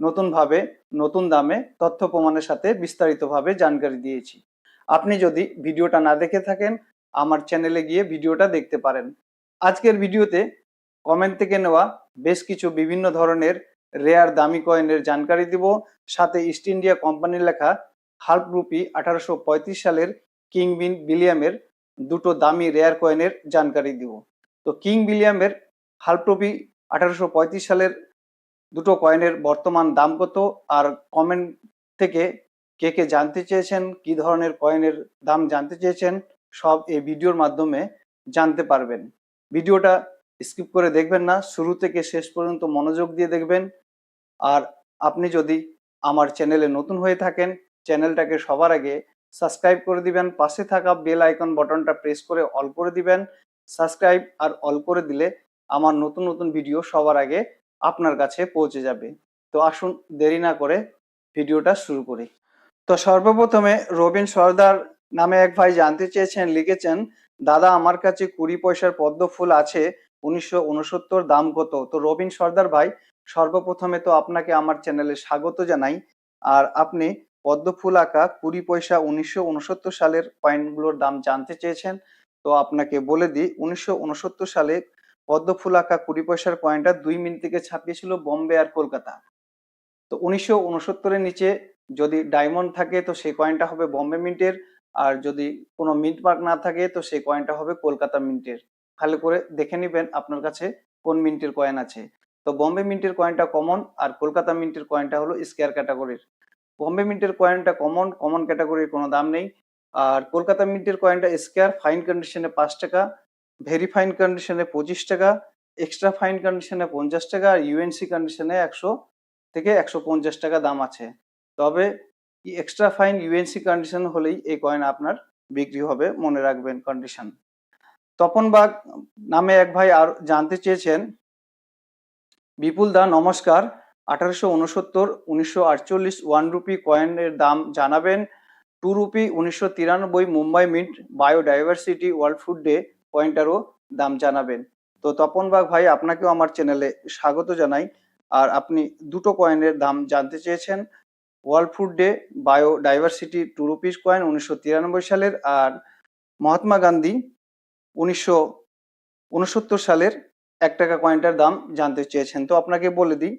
নতুনভাবে, নতুন দামে তথ্য প্রমাণের সাথে বিস্তারিতভাবে জানকারি দিয়েছি। আপনি যদি ভিডিওটা না দেখে থাকেন, আমার চ্যানেলে গিয়ে ভিডিওটা দেখতে পারেন। আজকের ভিডিওতে কমেন্ট থেকে নেওয়া বেশ কিছু বিভিন্ন ধরনের রেয়ার দামি কয়েনের জানকারি দিব। সাথে ইস্ট ইন্ডিয়া কোম্পানির লেখা হাল্প রুপি আঠারোশো পঁয়ত্রিশ সালের কিং বিন বিলিয়ামের দুটো দামি রেয়ার কয়েনের জানকারি দিব। তো কিং বিলিয়ামের হাল্প রুপি আঠারোশো পঁয়ত্রিশ সালের দুটো কয়েনের বর্তমান দাম কত? আর কমেন্ট থেকে কে কে জানতে চেয়েছেন? কি ধরনের কয়েনের দাম জানতে চেয়েছেন? সব এই ভিডিওর মাধ্যমে জানতে পারবেন। ভিডিওটা স্কিপ করে দেখবেন না। শুরু থেকে শেষ পর্যন্ত মনোযোগ দিয়ে দেখবেন। আর আপনি যদি আমার চ্যানেলে নতুন হয়ে থাকেন চ্যানেলটাকে সবার আগে সাবস্ক্রাইব করে দিবেন। পাশে থাকা বেল আইকন বাটনটা প্রেস করে অল করে দিবেন। সাবস্ক্রাইব আর অল করে দিলে আমার নতুন নতুন ভিডিও সবার আগে আপনার কাছে পৌঁছে যাবে। তো আসুন দেরি না করে ভিডিওটা শুরু করি। তো সর্বপ্রথমে রবিন সর্দার নামে এক ভাই জানতে চেয়েছেন, লিখেছেন, দাদা, আমার কাছে কুড়ি পয়সার পদ্ম ফুল আছে, উনিশশো উনসত্তর দাম কত? তো রবিন সর্দার ভাই, সর্বপ্রথমে তো আপনাকে আমার চ্যানেলে স্বাগত জানাই। আর আপনি পদ্ম ফুল আঁকা কুড়ি পয়সা উনিশশো উনসত্তর সালের কয়েনগুলোর দাম জানতে চেয়েছেন, তো আপনাকে বলে দিই, উনিশশো উনসত্তর সালে পদ্ম ফুল আঁকা কুড়ি পয়সার কয়েনটা দুই মিনিট থেকে ছাপিয়েছিল বোম্বে আর কলকাতা। তো উনিশশো উনসত্তরের নিচে যদি ডায়মন্ড থাকে, তো সেই কয়েনটা হবে বম্বে মিন্টের। আর যদি কোনো মিন্ট মার্ক না থাকে, তো সেই কয়েনটা হবে কলকাতা মিন্টের। ভালো করে দেখে নেবেন আপনার কাছে কোন মিন্টের কয়েন আছে। তো বম্বে মিন্টের কয়েনটা কমন আর কলকাতা মিন্টের কয়েনটা হলো স্কেয়ার ক্যাটাগরির বম্বে মিন্টের কয়েনটা কমন কমন ক্যাটাগরির কোনো দাম নেই। আর কলকাতা মিন্টের কয়েনটা স্কেয়ার ফাইন কন্ডিশনে পাঁচ টাকা। ভেরি ফাইন কন্ডিশনে পঁচিশ টাকা এক্সট্রা ফাইন কন্ডিশনে পঞ্চাশ টাকা আর ইউএনসি কন্ডিশনে একশো থেকে একশো পঞ্চাশ টাকা দাম আছে। তবে এক্সট্রা ফাইন ইউএনসি কন্ডিশন হলেই এই কয়েন আপনার বিক্রি হবে মনে রাখবেন কন্ডিশন তপন বাগ নামে এক ভাই আর জানতে চেয়েছেন, বিপুল দা নমস্কার, আঠারোশো উনসত্তর উনিশশো আটচল্লিশ ওয়ান রুপি কয়েনের দাম জানাবেন। টু রুপি উনিশশো তিরানব্বই, Mumbai mint biodiversity world food day কয়েনটারও দাম জানাবেন। তো তপন বাগ ভাই, আপনাকেও আমার চ্যানেলে স্বাগত জানাই। আর আপনি দুটো কয়েনের দাম জানতে চেয়েছেন। World food day, biodiversity two rupees coin উনিশশো তিরানব্বই সালের আর মহাত্মা গান্ধী উনিশশো উনসত্তর সালের এক টাকা কয়েনটার দাম জানতে চেয়েছেন। তো আপনাকে বলে দিই,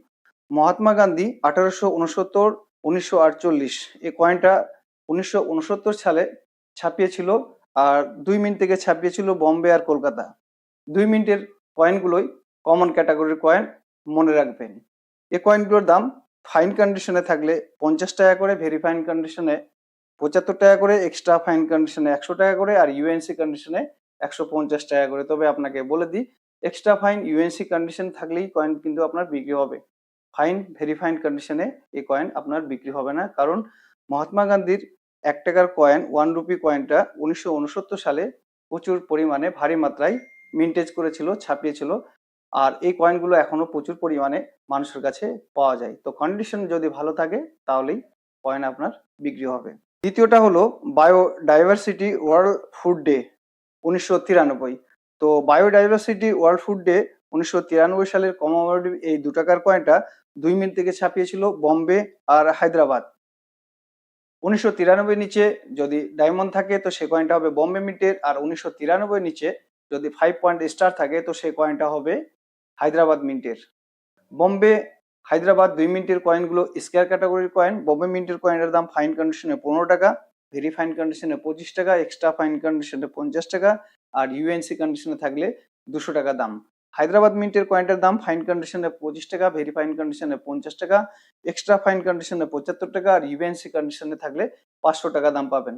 মহাত্মা গান্ধী আঠারোশো উনসত্তর, উনিশশো আটচল্লিশ এই কয়েনটা উনিশশো উনসত্তর সালে ছাপিয়েছিল আর দুই মিনিট থেকে ছাপিয়েছিল বম্বে আর কলকাতা। দুই মিনিটের কয়েনগুলোই কমন ক্যাটাগরির কয়েন মনে রাখবেন। এ কয়েনগুলোর দাম ফাইন কন্ডিশনে থাকলে পঞ্চাশ টাকা করে ভেরি ফাইন কন্ডিশনে পঁচাত্তর টাকা করে এক্সট্রা ফাইন কন্ডিশনে একশো টাকা করে আর ইউএনসি কন্ডিশনে একশো পঞ্চাশ টাকা করে। তবে আপনাকে বলে দিই এক্সট্রা ফাইন ইউএনসি কন্ডিশন থাকলেই কয়েন কিন্তু আপনার বিক্রি হবে। ফাইন ভেরি ফাইন কন্ডিশনে এই কয়েন আপনার বিক্রি হবে না। কারণ মহাত্মা গান্ধীর এক টাকার কয়েন ওয়ান রুপি কয়েনটা উনিশশো উনসত্তর সালে প্রচুর পরিমাণে ভারী মাত্রায় মিন্টেজ করেছিল, ছাপিয়েছিল। আর এই কয়েনগুলো এখনও প্রচুর পরিমাণে মানুষের কাছে পাওয়া যায়। তো কন্ডিশন যদি ভালো থাকে, তাহলেই কয়েন আপনার বিক্রি হবে। দ্বিতীয়টা হলো বায়োডাইভার্সিটি ওয়ার্ল্ড ফুড ডে উনিশশো তিরানব্বই। তো বায়োডাইভার্সিটি ওয়ার্ল্ড ফুড ডে উনিশশো তিরানব্বই সালের কমোমোরেটিভ এই দু টাকার কয়েনটা দুই মিনিট থেকে ছাপিয়েছিল বম্বে আর হায়দ্রাবাদ। উনিশশো তিরানব্বই নিচে যদি ডায়মন্ড থাকে, তো সেই কয়েনটা হবে বম্বে মিন্টের। আর উনিশশো তিরানব্বই নিচে যদি ফাইভ পয়েন্ট স্টার থাকে, তো সেই কয়েনটা হবে হায়দ্রাবাদ মিন্টের। বম্বে, হায়দ্রাবাদ দুই মিনিটের কয়েনগুলো স্কেয়ার ক্যাটাগরির কয়েন বম্বে মিন্টের কয়েনের দাম ফাইন কন্ডিশনে পনেরো টাকা ভেরি ফাইন কন্ডিশনে পঁচিশ টাকা এক্সট্রা ফাইন কন্ডিশনে পঞ্চাশ টাকা, আর ইউএনসি কন্ডিশনে থাকলে দুশো টাকা দাম। হায়দ্রাবাদ মিন্টের কয়েনটার দাম ফাইন কন্ডিশনে পঁচিশ টাকা ভেরি ফাইন কন্ডিশনে পঞ্চাশ টাকা এক্সট্রা ফাইন কন্ডিশনে পঁচাত্তর টাকা আর ইউএনসি কন্ডিশনে থাকলে পাঁচশো টাকা দাম পাবেন।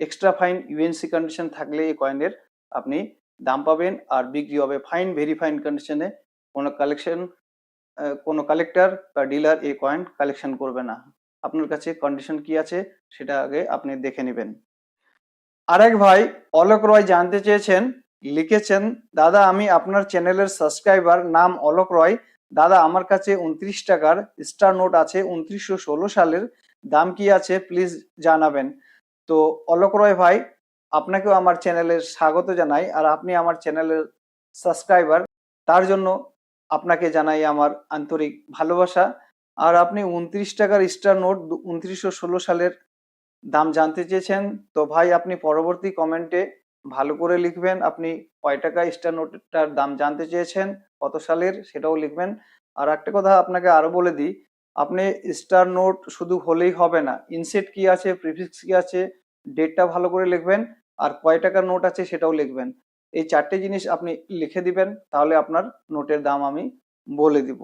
এক্সট্রা ফাইন ইউএনসি কন্ডিশন থাকলে এই কয়েনের আপনি দাম পাবেন আর বিক্রি হবে ফাইন ভেরি ফাইন কন্ডিশনে কোনো কালেকশন কোনো কালেক্টর বা ডিলার এই কয়েন কালেকশন করবে না। আপনার কাছে কন্ডিশন কি আছে সেটা আগে আপনি দেখে নেবেন। আরেক ভাই অলোক রয় জানতে চেয়েছেন লিখেছেন, দাদা, আমি আপনার চ্যানেলের সাবস্ক্রাইবার নাম অলোক রয়। দাদা, আমার কাছে উনত্রিশ টাকার স্টার নোট আছে, উনত্রিশশো ষোলো সালের। দাম কি আছে? প্লিজ জানাবেন। তো অলোক রয় ভাই, আপনাকেও আমার চ্যানেলের স্বাগত জানাই আর আপনি আমার চ্যানেলের সাবস্ক্রাইবার। তার জন্য আপনাকে জানাই আমার আন্তরিক ভালোবাসা। আর আপনি উনত্রিশ টাকার স্টার নোট উনত্রিশশো ষোলো সালের দাম জানতে চেয়েছেন। তো ভাই, আপনি পরবর্তী কমেন্টে ভালো করে লিখবেন। আপনি কয় টাকা স্টার নোটটার দাম জানতে চেয়েছেন, কত সালের সেটাও লিখবেন। আর একটা কথা আপনাকে আরও বলে দিই, আপনি স্টার নোট শুধু হলেই হবে না ইনসেট কি আছে প্রিফিক্স কি আছে ডেটটা ভালো করে লিখবেন, আর কয় টাকার নোট আছে সেটাও লিখবেন। এই চারটে জিনিস আপনি লিখে দিবেন, তাহলে আপনার নোটের দাম আমি বলে দিব।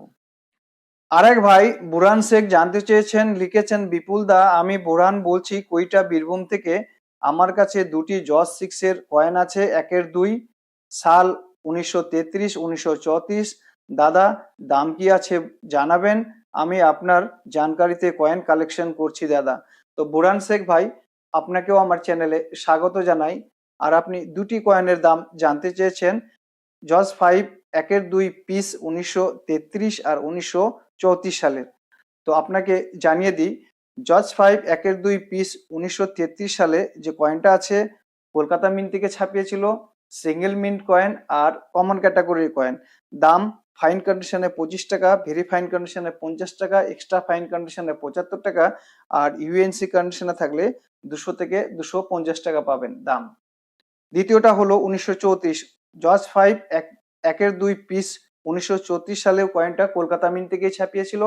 আরেক ভাই, বুরান শেখ জানতে চেয়েছেন, লিখেছেন, বিপুল দা, আমি বুরান বলছি, কুইটা বীরভূম থেকে আমার কাছে দুটি জজ সিক্স এর কয়েন আছে, একের দুই। সাল উনিশশো তেত্রিশ, উনিশশো চৌত্রিশ। দাদা, দাম কি আছে জানাবেন? আমি আপনার জানকারিতে কয়েন কালেকশন করছি, দাদা। তো বুরান শেখ ভাই, আপনাকেও আমার চ্যানেলে স্বাগত জানাই। আর আপনি দুটি কয়েনের দাম জানতে চেয়েছেন। জজ ফাইভ, একের দুই পিস উনিশশো তেত্রিশ আর উনিশশো চৌত্রিশ সালের। তো আপনাকে জানিয়ে দিই জজ ফাইভ একের দুই পিস উনিশশো তেত্রিশ সালে যে কয়েনটা আছে, কলকাতা মিন্ট থেকে ছাপিয়েছিল সিঙ্গেল মিন্ট কয়েন আর কমন ক্যাটাগরির কয়েন দাম ফাইন কন্ডিশনে পঁচিশ টাকা ভেরি ফাইন কন্ডিশনে পঞ্চাশ টাকা এক্সট্রা ফাইন কন্ডিশনে পঁচাত্তর টাকা আর ইউএনসি কন্ডিশনে থাকলে দুশো থেকে দুশো পঞ্চাশ টাকা পাবেন দাম। দ্বিতীয়টা হলো উনিশশো চৌত্রিশ। জজ ফাইভ এক, একের দুই পিস উনিশশো চৌত্রিশ সালে কয়েনটা কলকাতা মিন্ট থেকে ছাপিয়েছিল।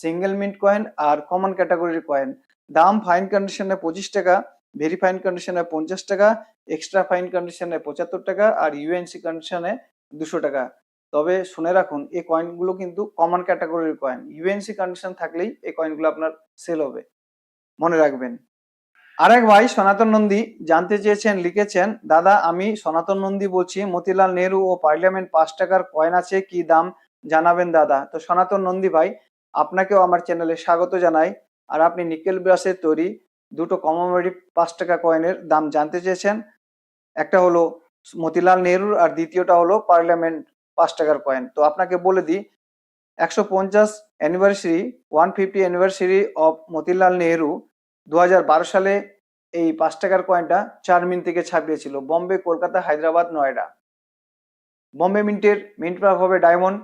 সিঙ্গেল মিন্ট কয়েন আর কমন ক্যাটাগরির কয়েন দাম ফাইন কন্ডিশনে পঁচিশ টাকা ভেরি ফাইন কন্ডিশনে পঞ্চাশ টাকা এক্সট্রা ফাইন কন্ডিশনে পঁচাত্তর টাকা আর ইউএনসি কন্ডিশনে দুশো টাকা। তবে শুনে রাখুন, এই কয়েনগুলো কিন্তু কমন ক্যাটাগরির কয়েন ইউএনসি কন্ডিশন থাকলেই এই কয়েনগুলো আপনার সেল হবে। মনে রাখবেন। আরেক ভাই সনাতন নন্দী জানতে চেয়েছেন, লিখেছেন, দাদা, আমি সনাতন নন্দী বলছি, মতিলাল নেহরু ও পার্লামেন্ট পাঁচ টাকার কয়েন আছে, কি দাম জানাবেন দাদা? তো সনাতন নন্দী ভাই আপনাকেও আমার চ্যানেলে স্বাগত জানাই। আর আপনি নিকেল ব্রাসের তৈরি দুটো কমোমেটিভ পাঁচ টাকা কয়েনের দাম জানতে চেয়েছেন। একটা হলো মতিলাল নেহরুর আর দ্বিতীয়টা হলো পার্লামেন্ট পাঁচ টাকার কয়েন। তো আপনাকে বলে দিই, একশো পঞ্চাশ anniversary one fifty anniversary of Motilal Nehru দু হাজার বারো সালে এই পাঁচ টাকার কয়েনটা চার মিন্ট থেকে ছাপিয়েছিল। বম্বে, কলকাতা, হায়দ্রাবাদ, নয়ডা। বম্বে মিন্টের মিন্ট হবে ডায়মন্ড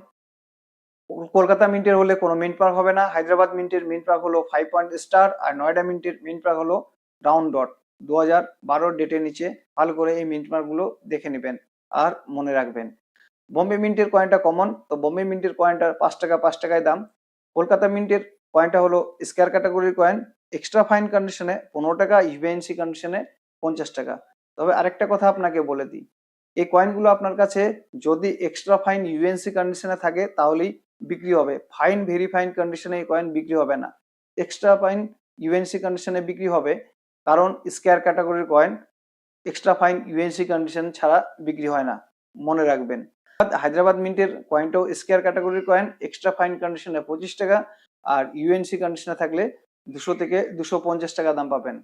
কলকাতা মিন্টের হলে কোনো মিন্ট পার্ক হবে না। হায়দ্রাবাদ মিন্টের মিন্ট পার্ক হলো ফাইভ পয়েন্ট স্টার আর নয়ডা মিন্টের মিন্ট পার্ক হলো রাউন্ড ডট দু হাজার বারোর ডেটের নিচে ভালো করে এই মিন্ট মার্কগুলো দেখে নেবেন আর মনে রাখবেন। বম্বে মিন্টের কয়েনটা কমন তো বম্বে মিন্টের কয়েনটা পাঁচ টাকা, পাঁচ টাকায় দাম। কলকাতা মিন্টের কয়েনটা হলো স্কোয়ার ক্যাটাগরির কয়েন এক্সট্রা ফাইন কন্ডিশনে পনেরো টাকা ইউএনসি কন্ডিশনে পঞ্চাশ টাকা। তবে আরেকটা কথা আপনাকে বলে দিই, এই কয়েনগুলো আপনার কাছে যদি এক্সট্রা ফাইন ইউএনসি কন্ডিশনে থাকে, তাহলেই বিক্রি হবে। ফাইন ভেরি ফাইন কন্ডিশনে এই কয়েন বিক্রি হবে না। এক্সট্রা ফাইন ইউএনসি কন্ডিশনে বিক্রি হবে, কারণ স্কোয়ার ক্যাটাগরির coin extra fine UNC condition ছাড়া বিক্রি হয় না। মনে রাখবেন। হায়দ্রাবাদ মিন্টের কয়েনটাও স্কোয়ার ক্যাটাগরির কয়েন এক্সট্রা ফাইন কন্ডিশনে পঁচিশ টাকা, আর ইউএনসি কন্ডিশনে থাকলে দুশো থেকে দুশো পঞ্চাশ টাকা দাম পাবেন।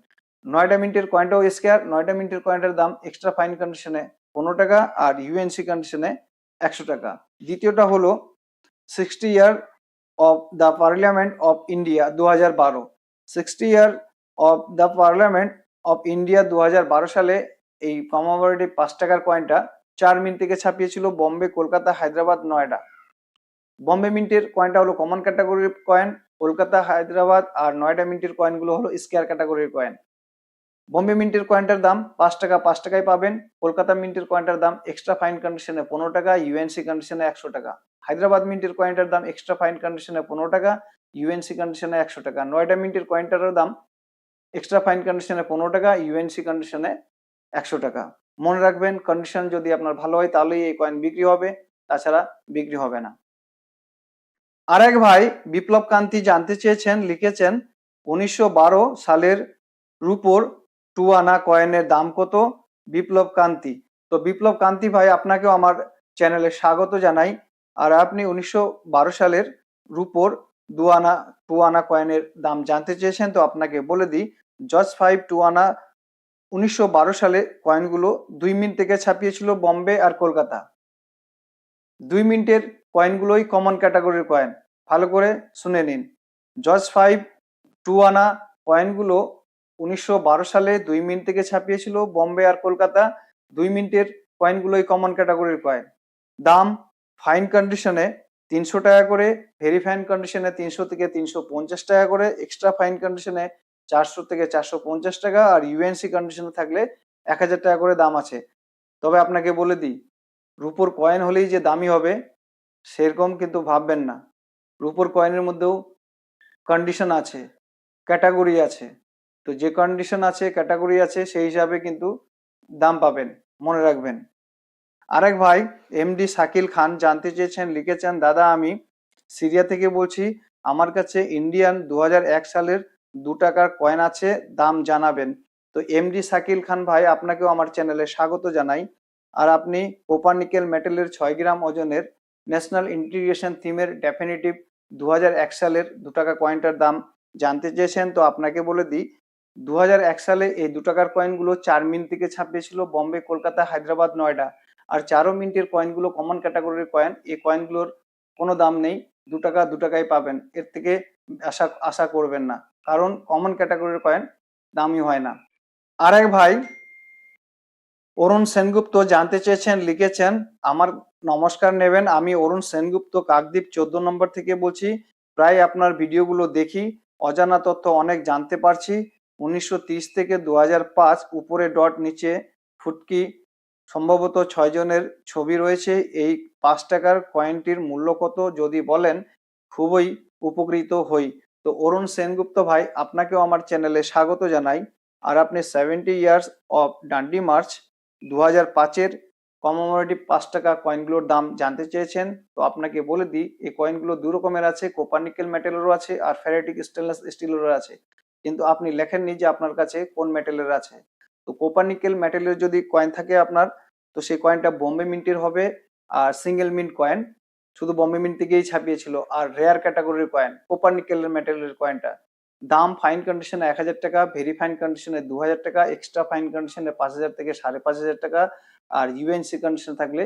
নয়টা মিন্টের কয়েনটাও স্কোয়ার নয়টা মিন্টের কয়েনটার দাম এক্সট্রা ফাইন কন্ডিশনে পনেরো টাকা, আর ইউএনসি কন্ডিশনে একশো টাকা। দ্বিতীয়টা হলো sixty year of the parliament of India দু হাজার বারো sixty year of the parliament of India দু হাজার বারো সালে এই কমামোরেটিভ পাঁচ টাকার কয়েনটা চার মিনিট থেকে ছাপিয়েছিল বম্বে কলকাতা হায়দ্রাবাদ নয়ডা বম্বে মিন্টের কয়েনটা হলো কমন ক্যাটাগরির কয়েন কলকাতা হায়দ্রাবাদ আর নয়ডা মিন্টের কয়েনগুলো হলো স্কোয়ার ক্যাটাগরির কয়েন বম্বে মিন্টের কয়েনটার দাম পাঁচ টাকা, পাঁচ টাকায় পাবেন। কলকাতা মিন্টের কয়েনটার দাম এক্সট্রা ফাইন কন্ডিশনে পনেরো টাকা ইউএনসি কন্ডিশনে একশো টাকা। হায়দ্রাবাদ মিন্টের কয়েনটার দাম এক্সট্রা ফাইন কন্ডিশনে পনেরো টাকা ইউএনসি কন্ডিশনে একশো টাকা। নয়ডা মিন্টের কয়েনটারও দাম এক্সট্রা ফাইন কন্ডিশনে পনেরো টাকা ইউএনসি কন্ডিশনে একশো টাকা। মনে রাখবেন কন্ডিশন যদি আপনার ভালো হয়, তাহলেই এই কয়েন বিক্রি হবে, তাছাড়া বিক্রি হবে না। আরেক ভাই বিপ্লব কান্তি জানতে চেয়েছেন, লিখেছেন, উনিশশো বারো সালের রুপোর টু আনা কয়েনের দাম কত? বিপ্লব কান্তি। তো বিপ্লব কান্তি ভাই, আপনাকেও আমার চ্যানেলে স্বাগত জানাই। আর আপনি উনিশশো বারো সালের রুপোর দু আনা টু আনা কয়েনের দাম জানতে চেয়েছেন, তো আপনাকে বলে দিই, জজ ফাইভ টু আনা উনিশশো বারো সালে কয়েনগুলো দুই মিনিট থেকে ছাপিয়েছিল বম্বে আর কলকাতা। দুই মিনিটের কয়েনগুলোই কমন ক্যাটাগরির কয়েন। ভালো করে শুনে নিন। জজ ফাইভ টু আনা কয়েনগুলো উনিশশো বারো সালে দুই মিনিট থেকে ছাপিয়েছিল বম্বে আর কলকাতা। দুই মিনিটের কয়েনগুলোই কমন ক্যাটাগরির কয়েন। দাম ফাইন কন্ডিশনে তিনশো টাকা করে, ভেরি ফাইন কন্ডিশনে তিনশো থেকে তিনশো পঞ্চাশ টাকা করে, এক্সট্রা ফাইন কন্ডিশনে চারশো থেকে চারশো পঞ্চাশ টাকা আর ইউএনসি কন্ডিশনে থাকলে এক হাজার টাকা করে দাম আছে। তবে আপনাকে বলে দিই, রুপোর কয়েন হলেই যে দামি হবে, সেরকম কিন্তু ভাববেন না। রুপোর কয়েনের মধ্যেও কন্ডিশন আছে ক্যাটাগরি আছে। তো যে কন্ডিশন আছে ক্যাটাগরি আছে, সেই হিসাবে কিন্তু দাম পাবেন, মনে রাখবেন। আরেক ভাই এমডি শাকিল খান, জানতে চেয়েছেন, লিখেছেন, দাদা, আমি সিরিয়া থেকে বলছি, আমার কাছে ইন্ডিয়ান দু হাজার এক সালের দু টাকার কয়েন আছে, দাম জানাবেন। তো এমডি শাকিল খান ভাই, আপনাকেও আমার চ্যানেলে স্বাগত জানাই। আর আপনি কোপার নিকেল মেটেলের ছয় গ্রাম ওজনের ন্যাশনাল ইন্টিগ্রেশন থিমের ডেফিনেটিভ দু হাজার এক সালের দু টাকা কয়েনটার দাম জানতে চেয়েছেন। তো আপনাকে বলে দিই দু হাজার এক সালে এই দু টাকার কয়েনগুলো চার মিনিট থেকে ছাপিয়েছিল বম্বে, কলকাতা, হায়দ্রাবাদ, নয়ডা। আর চারো মিনিটের কয়েনগুলো কমন ক্যাটাগরির কয়েন এই কয়েনগুলোর কোনো দাম নেই। দু টাকা, দু টাকায় পাবেন। এর থেকে আশা আশা করবেন না। কারণ কমন ক্যাটাগরির কয়েন দামই হয় না। আর এক ভাই, অরুণ সেনগুপ্ত জানতে চেয়েছেন, লিখেছেন, আমার নমস্কার নেবেন। আমি অরুণ সেনগুপ্ত, কাকদ্বীপ চোদ্দ নম্বর থেকে বলছি। প্রায় আপনার ভিডিওগুলো দেখি। অজানা তথ্য অনেক জানতে পারছি। উনিশশো থেকে দু উপরে ডট নিচে ফুটকি সম্ভবত ছয় জনের ছবি রয়েছে। এই পাঁচ টাকার কয়েনটির মূল্য কত? যদি বলেন, খুবই উপকৃত হই। তো অরুণ সেনগুপ্ত ভাই, আপনাকেও আমার চ্যানেলে স্বাগত জানাই। আর আপনি seventy years of Dandi march দু হাজার পাঁচের কমোমোরেটিভ পাঁচ টাকা কয়েনগুলোর দাম জানতে চেয়েছেন। তো আপনাকে বলে দিই, এই কয়েনগুলো দু রকমের আছে। কোপারনিকেল মেটেলেরও আছে আর ফেরাটিক স্টেনলেস স্টিলেরও আছে। কিন্তু আপনি লেখেননি যে আপনার কাছে কোন মেটেলের আছে। তো কোপারনিকেল মেটেলের যদি কয়েন থাকে আপনার, তো সেই কয়েনটা বোম্বে মিন্টের হবে আর সিঙ্গেল মিন্ট কয়েন শুধু বম্বে মিন্ট থেকেই ছাপিয়েছিল আর রেয়ার ক্যাটাগরির কয়েন কোপারনিকেলের মেটেলের কয়েনটা দাম ফাইন কন্ডিশনে এক হাজার টাকা ভেরি ফাইন কন্ডিশনে দু হাজার টাকা এক্সট্রা ফাইন কন্ডিশনে পাঁচ হাজার থেকে সাড়ে পাঁচ হাজার টাকা আর ইউএনসি কন্ডিশনে থাকলে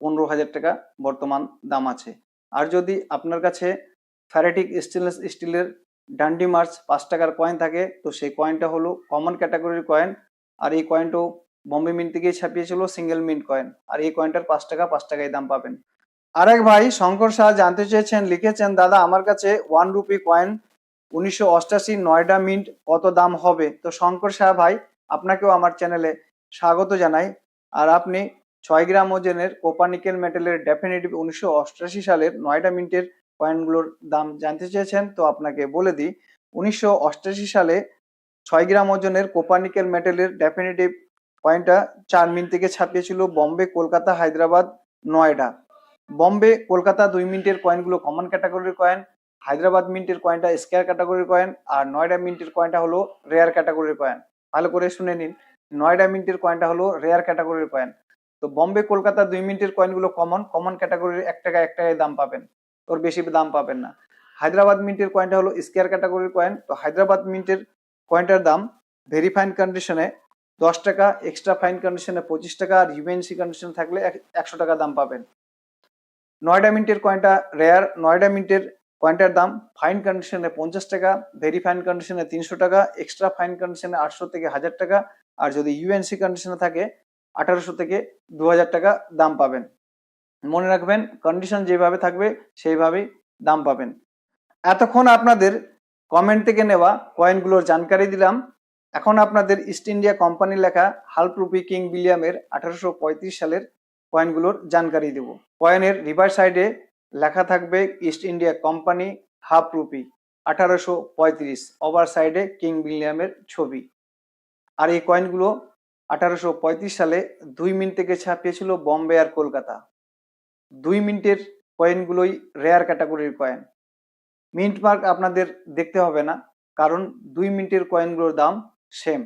পনেরো হাজার টাকা বর্তমান দাম আছে। আর যদি আপনার কাছে ফ্যারেটিক স্টেনলেস স্টিলের ডান্ডি মার্চ পাঁচ টাকার কয়েন থাকে, তো সেই কয়েনটা হলো কমন ক্যাটাগরির কয়েন আর এই কয়েনটাও বম্বে মিন্ট থেকেই ছাপিয়েছিল সিঙ্গেল মিন্ট কয়েন আর এই কয়েনটার পাঁচ টাকা, পাঁচ টাকায় দাম পাবেন। আরেক ভাই শঙ্কর শাহ জানতে চেয়েছেন, লিখেছেন, দাদা, আমার কাছে ওয়ান রুপি কয়েন উনিশশো অষ্টাশি নয়ডা মিন্ট কত দাম হবে? তো শঙ্কর শাহ ভাই, আপনাকেও আমার চ্যানেলে স্বাগত জানাই। আর আপনি ছয় গ্রাম ওজনের কোপানিকেল মেটেলের ডেফিনেটিভ উনিশশো অষ্টাশি সালের নয়ডা মিন্টের কয়েনগুলোর দাম জানতে চেয়েছেন, তো আপনাকে বলে দিই, উনিশশো অষ্টাশি সালে ছয় গ্রাম ওজনের কোপানিকেল মেটেলের ডেফিনেটিভ কয়েনটা চার মিনিট থেকে ছাপিয়েছিল বম্বে, কলকাতা, হায়দ্রাবাদ, নয়ডা। বম্বে, কলকাতা দুই মিনিটের কয়েনগুলো কমন ক্যাটাগরির কয়েন, হায়দ্রাবাদ মিন্টের কয়েনটা স্কেয়ার ক্যাটাগরির কয়েন, আর নয়ডা মিন্টের কয়েনটা হলো রেয়ার ক্যাটাগরির কয়েন। ভালো করে শুনে নিন, নয়ডা মিন্টের কয়েনটা হলো রেয়ার ক্যাটাগরির কয়েন। তো বম্বে, কলকাতা দুই মিনিটের কয়েনগুলো কমন কমন ক্যাটাগরির এক টাকা এক টাকায় দাম পাবেন। ওর বেশি দাম পাবেন না। হায়দ্রাবাদ মিন্টের কয়েনটা হলো স্কেয়ার ক্যাটাগরির কয়েন তো হায়দ্রাবাদ মিন্টের কয়েনটার দাম ভেরি ফাইন কন্ডিশনে দশ টাকা, এক্সট্রা ফাইন কন্ডিশনে পঁচিশ টাকা আর ইউএনসি কন্ডিশনে থাকলে একশো টাকা দাম পাবেন। নয়ডা মিন্টের কয়েনটা রেয়ার নয়ডা মিন্টের কয়েনটার দাম ফাইন কন্ডিশনে পঞ্চাশ টাকা, ভেরি ফাইন কন্ডিশনে তিনশো টাকা, এক্সট্রা ফাইন কন্ডিশনে আটশো থেকে হাজার টাকা আর যদি ইউএনসি কন্ডিশনে থাকে আঠারোশো থেকে দু হাজার টাকা দাম পাবেন। মনে রাখবেন, কন্ডিশন যেভাবে থাকবে সেইভাবেই দাম পাবেন। এতক্ষণ আপনাদের কমেন্ট থেকে নেওয়া কয়েনগুলোর জানকারি দিলাম। এখন আপনাদের ইস্ট ইন্ডিয়া কোম্পানি লেখা হালপ্রুপি কিং বিলিয়ামের আঠারোশো পঁয়ত্রিশ সালের কয়েনগুলোর জানকারি দেব। কয়েনের রিভার সাইডে লেখা থাকবে East India company half rupee, আঠারোশো পঁয়ত্রিশ। ওভার সাইডে কিং বিলিয়ামের ছবি। আর এই কয়েনগুলো আঠারোশো পঁয়ত্রিশ সালে দুই মিনিট থেকে ছাপিয়েছিল বম্বে আর কলকাতা। দুই মিনিটের কয়েনগুলোই রেয়ার ক্যাটাগরির কয়েন। মিন্ট মার্ক আপনাদের দেখতে হবে না, কারণ দুই মিনিটের কয়েনগুলোর দাম সেম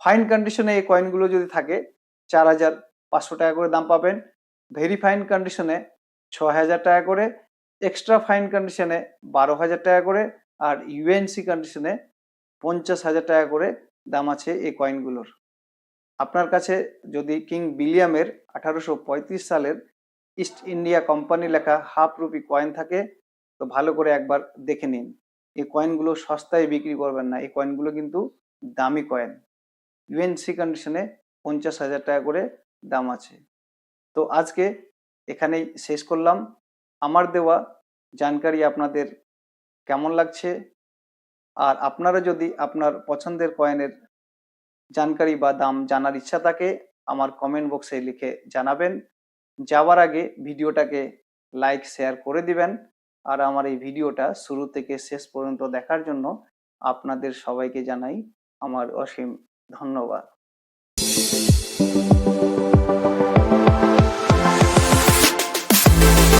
ফাইন কন্ডিশনে এই কয়েনগুলো যদি থাকে, চার হাজার পাঁচশো টাকা করে দাম পাবেন। ভেরি ফাইন কন্ডিশনে ছ হাজার টাকা করে এক্সট্রা ফাইন কন্ডিশনে বারো হাজার টাকা করে, আর ইউএনসি কন্ডিশনে পঞ্চাশ হাজার টাকা করে দাম আছে এই কয়েনগুলোর আপনার কাছে যদি কিং বিলিয়ামের আঠারোশো পঁয়ত্রিশ সালের ইস্ট ইন্ডিয়া কোম্পানি লেখা হাফ রুপি কয়েন থাকে তো ভালো করে একবার দেখে নিন। এই কয়েনগুলো সস্তায় বিক্রি করবেন না। এই কয়েনগুলো কিন্তু দামি কয়েন ইউএনসি কন্ডিশনে পঞ্চাশ হাজার টাকা করে দাম আছে। তো আজকে এখানেই শেষ করলাম। আমার দেওয়া জানকারি আপনাদের কেমন লাগছে? আর আপনারা যদি আপনার পছন্দের কয়েনের জানকারি বা দাম জানার ইচ্ছা থাকে, আমার কমেন্ট বক্সে লিখে জানাবেন। যাওয়ার আগে ভিডিওটাকে লাইক শেয়ার করে দিবেন। আর আমার এই ভিডিওটা শুরু থেকে শেষ পর্যন্ত দেখার জন্য আপনাদের সবাইকে জানাই আমার অসীম ধন্যবাদ।